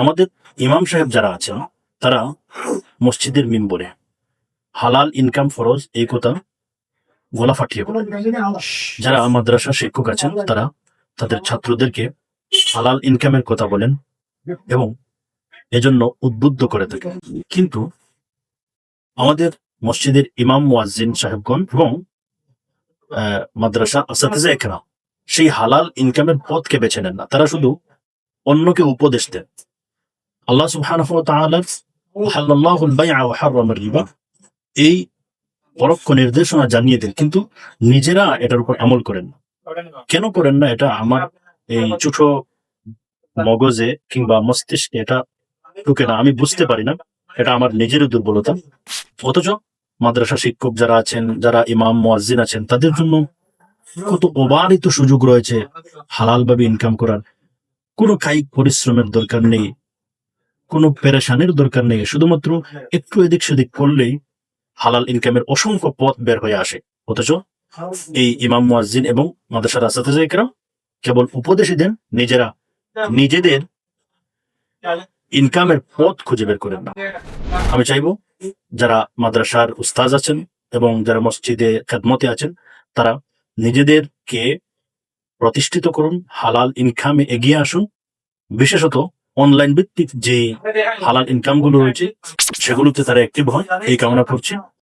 আমাদের ইমাম সাহেব যারা আছেন, তারা মসজিদের মিম্বরে। হালাল ইনকাম ফরজ এই কথা গলা ফাটিয়ে বলেন। যারা মাদ্রাসা শিক্ষক আছেন, তারা তাদের ছাত্রদেরকে হালাল ইনকামের কথা বলেন এবং এজন্য উদ্বুদ্ধ করে থাকে কিন্তু আমাদের মসজিদের ইমাম মুয়াজ্জিন সাহেবগণ এবং মাদ্রাসা আসাতিজা একরা সেই হালাল ইনকামের পথকে বেছে নেন না। তারা শুধু অন্যকে উপদেশ দেন। আল্লাহ সুবহানাহু ওয়া তাআলা হাল্লাল্লাহুল বাই'a ওয়া হাররামার রিবা এই পরোক্ষ নির্দেশনা জানিয়ে দেন, কিন্তু নিজেরা এটার উপর আমল করেন না। কেন করেন না এটা? আমার এই ছোট মগজে কিংবা মস্তিষ্কে এটা ঢুকে না, আমি বুঝতে পারি না। এটা আমার নিজেরই দুর্বলতা। অথচ মাদ্রাসা শিক্ষক যারা আছেন, যারা ইমাম, মুয়াজ্জিন আছেন, তাদের জন্য কত অবারিত সুযোগ রয়েছে হালাল ভাবে ইনকাম করার। কোনো কায়িক পরিশ্রমের দরকার নেই। কোনো পেরেশানির দরকার নেই। শুধুমাত্র একটু এদিক সেদিক করলেই হালাল ইনকামের অসংখ্য পথ বের হয়ে আসে। অথচ এই ইমাম মুয়াজ্জিন এবং মাদ্রাসার আসাতে একরাম কেবল উপদেশই দেন, নিজেরা নিজেদের ইনকামের পথ খুঁজে বের করেন না। আমি চাইব যারা মাদ্রাসার উস্তাজ আছেন এবং যারা মসজিদে খেদমতে আছেন, তারা নিজেদেরকে প্রতিষ্ঠিত করুন, হালাল ইনকামে এগিয়ে আসুন। বিশেষত অনলাইন ভিত্তিক যে হালাল ইনকামগুলো রয়েছে সেগুলোতে তারা অ্যাক্টিভ হয় এই কামনা করছি।